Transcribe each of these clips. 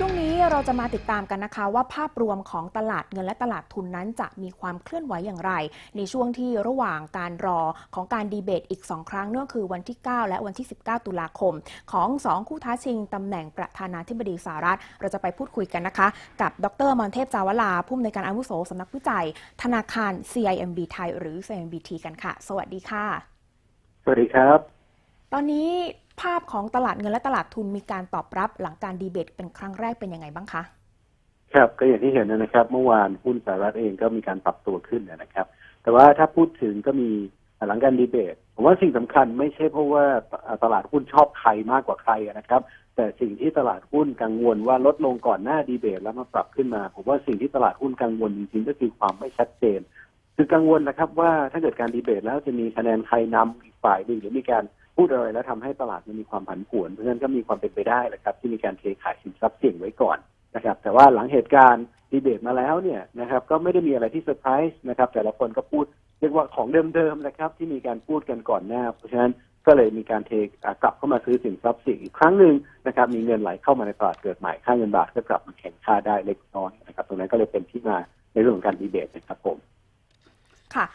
ช่วงนี้เราจะมาติดตามกันนะคะว่าภาพรวมของตลาดเงินและตลาดทุนนั้นจะมีความเคลื่อนไหวอย่างไร ในช่วงที่ระหว่างการรอของการดีเบตอีก 2 ครั้งนั่นก็คือวันที่ 9 และวันที่ 19 ตุลาคม ของ 2 คู่ท้าชิงตำแหน่งประธานาธิบดีสหรัฐ เราจะไปพูดคุยกันนะคะ กับดรมอนเทพจาวลาผู้อำนวยการอาวุโสสำนักวิจัย ธนาคาร CIMB ไทยหรือ CIMBT กันค่ะ สวัสดีค่ะ สวัสดีครับ ตอนนี้ ภาพของตลาดเงินและตลาดทุนมีการตอบรับหลังการดีเบตเป็นครั้งแรกเป็นยังไงบ้างคะ ครับก็อย่างที่เห็นนะครับ เมื่อวานหุ้นสหรัฐเองก็มีการปรับตัวขึ้นนะครับ แต่ว่าถ้าพูดถึงก็มีหลังการดีเบต ผมว่าสิ่งสำคัญไม่ใช่เพราะว่าตลาดหุ้นชอบใครมากกว่าใครนะครับ แต่สิ่งที่ตลาดหุ้นกังวลว่าลดลงก่อนหน้าดีเบต แล้วมาปรับขึ้นมา ผมว่าสิ่งที่ตลาดหุ้นกังวลจริงๆก็คือความไม่ชัดเจน คือกังวลนะครับว่าถ้าเกิดการดีเบตแล้วจะมีคะแนนใครนำอีกฝ่ายหนึ่งหรือมีการ พูดอะไรแล้วทำให้ตลาดมันมีความผันผวน เพราะฉะนั้นก็มีความเป็นไปได้แหละครับ ที่มีการเทขายสินทรัพย์เสี่ยงไว้ก่อนนะครับ แต่ว่าหลังเหตุการณ์ดีเบตมาแล้วเนี่ยนะครับ ก็ไม่ได้มีอะไรที่เซอร์ไพรส์นะครับ แต่ละคนก็พูดเรียกว่าของเดิมๆนะครับ ที่มีการพูดกันก่อนหน้า เพราะฉะนั้นก็เลยมีการเทกลับเข้ามาซื้อสินทรัพย์เสี่ยงอีกครั้งหนึ่งนะครับ มีเงินไหลเข้ามาในตลาดเกิดใหม่ค่าเงินบาทก็กลับมาแข็งค่าได้เล็กน้อยนะครับ ตรงนั้นก็เลยเป็นที่มาในเรื่องของการดีเบตนะครับผม ค่ะ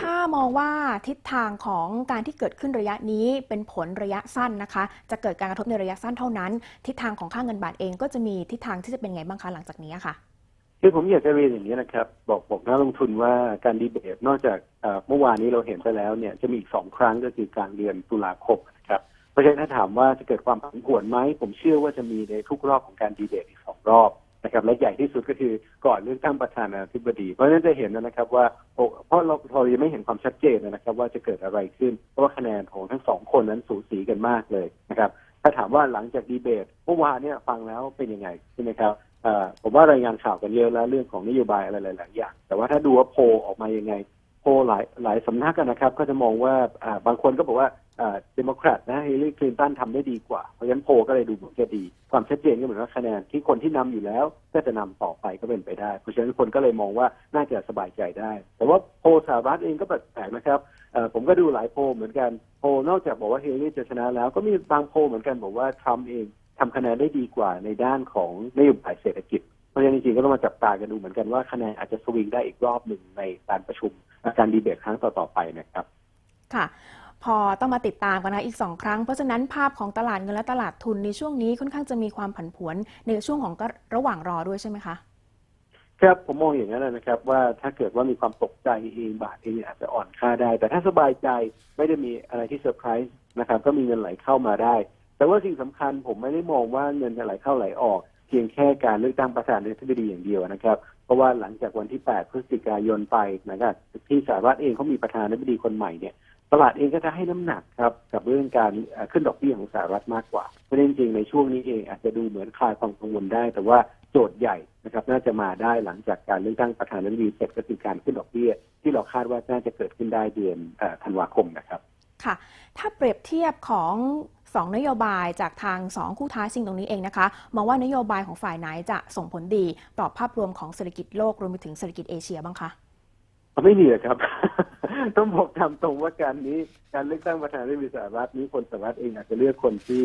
ถ้ามองว่าทิศทางของการที่เกิดขึ้นระยะนี้เป็นผลระยะสั้นนะคะ จะเกิดการกระทบในระยะสั้นเท่านั้น ทิศทางของค่าเงินบาทเองก็จะมีทิศทางที่จะเป็นไงบ้างคะหลังจากนี้ค่ะคือผมอยากจะเรียนอย่างนี้นะครับ บอกบอกนักลงทุนว่าการดีเบตนอกจากเมื่อวานนี้เราเห็นไปแล้วเนี่ยจะมีอีกสองครั้งก็คือกางเดือนตุลาคมนะครับเพราะฉะนั้นถ้าถามว่าจะเกิดความผันผวนไหมผมเชื่อว่าจะมีในทุกรอบของการดีเบตอีกสองรอบ นะครับและใหญ่ที่สุดก็คือก่อนเลือกตั้งประธานาธิบดี เพราะฉะนั้นจะเห็นนะครับว่าเพราะเราเรายังไม่เห็นความชัดเจนนะครับ ว่าจะเกิดอะไรขึ้น เพราะว่าคะแนนของทั้งสองคนนั้นสูสีกันมากเลยนะครับ ถ้าถามว่าหลังจากดีเบตเมื่อวานเนี่ยฟังแล้วเป็นยังไงใช่ไหมครับผมว่ารายงานข่าวกันเยอะแล้วเรื่องของนโยบายอะไรหลายๆอย่างแต่ว่าถ้าดูว่าโพออกมายังไงโพหลายหลายสำนักกันนะครับ ก็จะมองว่าบางคนก็บอกว่า เดโมแครตนะฮิลลารีคลินตันทำได้ดีกว่า เพราะฉะนั้นโพก็เลยดูเหมือนจะดี ความชัดเจนก็เหมือนว่าคะแนนที่คนที่นำอยู่แล้วก็จะนำต่อไปก็เป็นไปได้ เพราะฉะนั้นคนก็เลยมองว่าน่าจะสบายใจได้ แต่ว่าโพสหรัฐเองก็แปลกนะครับผมก็ดูหลายโพเหมือนกันโพนอกจากบอกว่าฮิลลารีจะชนะแล้ว ก็มีบางโพเหมือนกันบอกว่าทรัมป์เองทำคะแนนได้ดีกว่าในด้านของนโยบายเศรษฐกิจเพราะฉะนั้นจริงๆก็ต้องมาจับตากันดูเหมือนกันว่าคะแนนอาจจะสวิงได้อีกรอบหนึ่งในการประชุมการดีเบตครั้งต่อๆไปนะครับ ค่ะ พอต้องมาติดตามกันนะอีกสองครั้ง เพราะฉะนั้นภาพของตลาดเงินและตลาดทุนในช่วงนี้ค่อนข้างจะมีความผันผวนในช่วงของระหว่างรอด้วยใช่ไหมคะครับผมมองอย่างนั้นนะครับว่าถ้าเกิดว่ามีความตกใจเองบาทเองอาจจะอ่อนค่าได้ แต่ถ้าสบายใจไม่ได้มีอะไรที่เซอร์ไพรส์นะครับก็มีเงินไหลเข้ามาได้ แต่ว่าสิ่งสำคัญผมไม่ได้มองว่าเงินจะไหลเข้าไหลออก เพียงแค่การเลือกตั้งประธานาธิบดีอย่างเดียวนะครับ เพราะว่าหลังจากวันที่ 8 พฤศจิกายนไปนะครับที่สหรัฐเองเขามีประธานาธิบดีคนใหม่เนี่ย ตลาดเองก็จะให้น้ำหนักครับกับเรื่องการขึ้นดอกเบี้ยของสหรัฐมากกว่าเพราะฉะนั้นจริงๆในช่วงนี้เองอาจจะดูเหมือนคลายความกังวลได้ แต่ว่าโจทย์ใหญ่นะครับน่าจะมาได้หลังจากการเลือกตั้งประธานาธิบดีเสร็จก็คือการขึ้นดอกเบี้ย ที่เราคาดว่าน่าจะเกิดขึ้นได้เดือนธันวาคมนะครับค่ะ ถ้าเปรียบเทียบของสองนโยบายจากทางสองคู่ท้าชิงตรงนี้เองนะคะมองว่านโยบายของฝ่ายไหนจะส่งผลดีต่อภาพรวมของเศรษฐกิจโลกรวมไปถึงเศรษฐกิจเอเชียบ้างคะไม่มีครับ ต้องบอกตามตรงว่าการนี้การเลือกตั้งประธานาธิบดีสหรัฐนี้คนสหรัฐเองอาจจะเลือกคนที่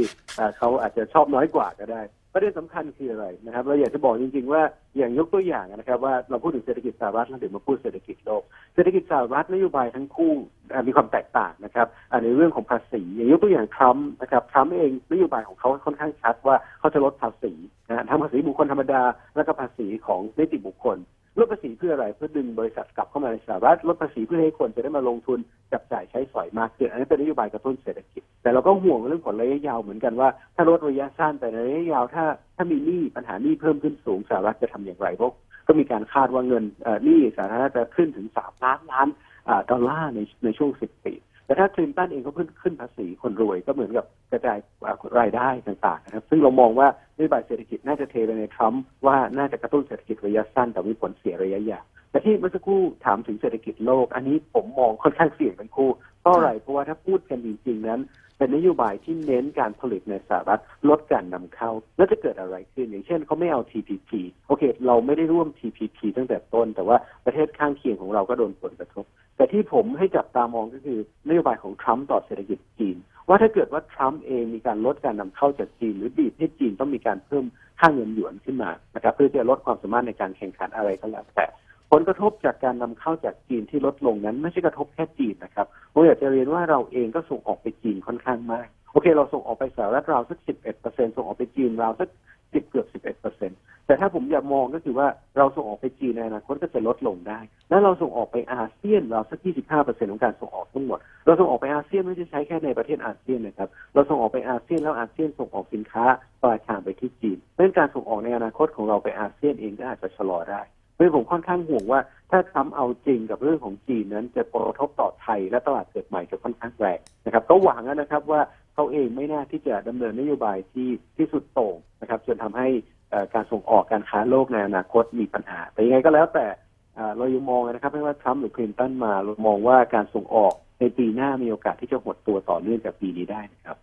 เขาอาจจะชอบน้อยกว่าก็ได้ประเด็นสำคัญคืออะไรนะครับเราอยากจะบอกจริง ๆ ว่าอย่างยกตัวอย่างนะครับ ว่าเราพูดถึงเศรษฐกิจสหรัฐแล้วเดี๋ยวมาพูดเศรษฐกิจโลกเศรษฐกิจสหรัฐนโยบายทั้งคู่มีความแตกต่างนะครับในเรื่องของภาษี อย่างยกตัวอย่างทรัมป์นะครับทรัมป์เองนโยบายของเขาค่อนข้างชัดว่าเขาจะลดภาษีนะทั้งภาษีบุคคลธรรมดา และก็ภาษีของนิติบุคคล ลดภาษีเพื่ออะไรเพื่อดึงบริษัทกลับเข้ามาในสหรัฐลดภาษีเพื่อให้คนจะได้มาลงทุนจับจ่ายใช้สอยมากขึ้นอันนี้เป็นนโยบายกระตุ้นเศรษฐกิจ แต่เราก็ห่วงเรื่องผลระยะยาวเหมือนกันว่า ถ้าลดระยะสั้นแต่ในระยะยาวถ้าถ้ามีหนี้ปัญหาหนี้เพิ่มขึ้นสูงสหรัฐจะทำอย่างไรพวกก็มีการคาดว่าเงินหนี้สาธารณะจะขึ้นถึงสามล้านล้านดอลลาร์ในในช่วงสิบปี แต่ถ้าคลินตันเองก็เพิ่งขึ้นภาษีคนรวยก็เหมือนกับกระจายรายได้ต่างๆนะครับ ซึ่งเรามองว่านโยบายเศรษฐกิจน่าจะเทไปในทรัมป์ว่าน่าจะกระตุ้นเศรษฐกิจระยะสั้นแต่มีผลเสียระยะยาวแต่ที่เมื่อสักครู่ถามถึงเศรษฐกิจโลก อันนี้ผมมองค่อนข้างเสี่ยงเป็นคู่เพราะอะไรเพราะว่าถ้าพูดกันจริงๆนั้น เป็นนโยบายที่เน้นการผลิตในสหรัฐลดการนำเข้า แล้วจะเกิดอะไรขึ้น อย่างเช่นเขาไม่เอา TPP โอเค เราไม่ได้ร่วม TPP ตั้งแต่ต้น แต่ว่าประเทศข้างเคียงของเราก็โดนผลกระทบ แต่ที่ผมให้จับตามองก็คือนโยบายของทรัมป์ต่อเศรษฐกิจจีน ว่าถ้าเกิดว่าทรัมป์เองมีการลดการนำเข้าจากจีน หรือบีบให้จีนต้องมีการเพิ่มค่าเงินหยวนขึ้นมานะครับเพื่อจะลดความสามารถในการแข่งขันอะไรก็แล้วแต่ ผลกระทบจากการนำเข้าจากจีนที่ลดลงนั้น ไม่ใช่กระทบแค่จีนนะครับผมอยากจะเรียนว่าเราเองก็ส่งออกไปจีนค่อนข้างมาก โอเค เราส่งออกไปสหรัฐราวสักสิบเอ็ดเปอร์เซ็นส่งออกไปจีนราวสักสิบเกือบสิบเอ็ดเปอร์เซ็นแต่ถ้าผมอยากมองก็คือว่าเราส่งออกไปจีนในอนาคตก็จะลดลงได้ แล้วเราส่งออกไปอาเซียนราวสักยี่สิบห้าเปอร์เซ็นของการส่งออกทั้งหมด เราส่งออกไปอาเซียนไม่ได้ใช้แค่ในประเทศอาเซียนนะครับ เราส่งออกไปอาเซียนแล้วอาเซียนส่งออกสินค้าปลายทางไปที่จีนเพราะการส่งออกในอนาคตของเราไปอาเซียนเองก็อาจจะชะลอได้ ราะผมค่อนข้างห่วงว่า ถ้าทำเอาจริงกับเรื่องของจีนนั้นจะกระทบต่อไทยและตลาดเกิดใหม่จะค่อนข้างแรงนะครับ ก็หวังนะครับว่าเขาเองไม่น่าที่จะดำเนินนโยบายที่ที่สุดโต่งนะครับจนทำให้การส่งออกการค้าโลกในอนาคตมีปัญหา แต่ยังไงก็แล้วแต่เอ่อเรายังมองนะครับไม่ว่าทรัมป์หรือคลินตันมาเรามองว่าการส่งออกในปีหน้ามีโอกาสที่จะหดตัวต่อเนื่องจากปีนี้ได้นะครับ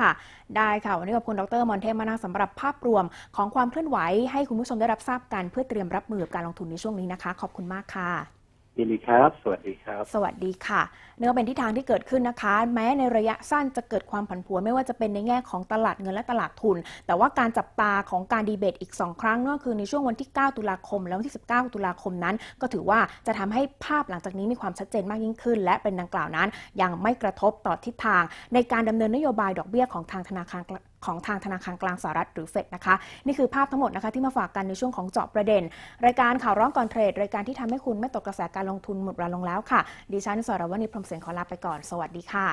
ค่ะ ได้ค่ะ วันนี้ขอบคุณดรมอนเทมมานะสำหรับภาพรวมของความเคลื่อนไหวให้คุณผู้ชมได้รับทราบกันเพื่อเตรียมรับมือกับการลงทุนในช่วงนี้นะคะ ขอบคุณมากค่ะ ยินดีครับ สวัสดีครับ สวัสดีค่ะเนื่องเป็นทิศทางที่เกิดขึ้นนะคะ แม้ในระยะสั้นจะเกิดความผันผวนไม่ว่าจะเป็นในแง่ของตลาดเงินและตลาดทุน แต่ว่าการจับตาของการดีเบตอีก 2 ครั้งนั่นก็คือในช่วงวันที่ 9 ตุลาคม และวันที่ 19 ตุลาคมนั้น ก็ถือว่าจะทำให้ภาพหลังจากนี้มีความชัดเจนมากยิ่งขึ้น และเป็นดังกล่าวนั้น ยังไม่กระทบต่อทิศทาง ในการดำเนินนโยบายดอกเบี้ยของทางธนาคาร ของทางธนาคารกลางสหรัฐหรือเฟดนะคะ นี่คือภาพทั้งหมดนะคะที่มาฝากกันในช่วงของเจาะประเด็น รายการข่าวร้อนก่อนเทรด รายการที่ทำให้คุณไม่ตกกระแสการลงทุนหมดเวลาลงแล้วค่ะ ดิฉันสรวณีพรหมเสียงขอลาไปก่อน สวัสดีค่ะ